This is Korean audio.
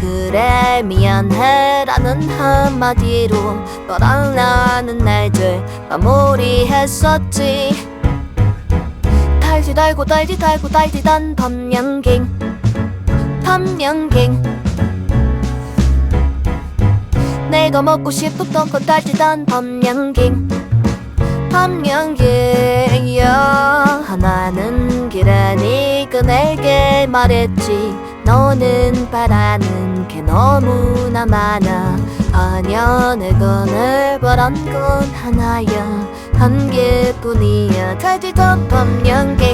그래 미안해라는 한마디로 너랑 나는 날들 마무리했었지. 달지 달고 달지 달고 달지 단 밤양갱 밤양갱. 내가 먹고 싶었던 건 달지 단 밤양갱 밤양갱이야. 하나는 길에 네가 내게 말했지. 너는 바라는 게 너무나 많아. 내가 늘 바란 건 하나야. 한 개뿐이야. 달지던 밤양갱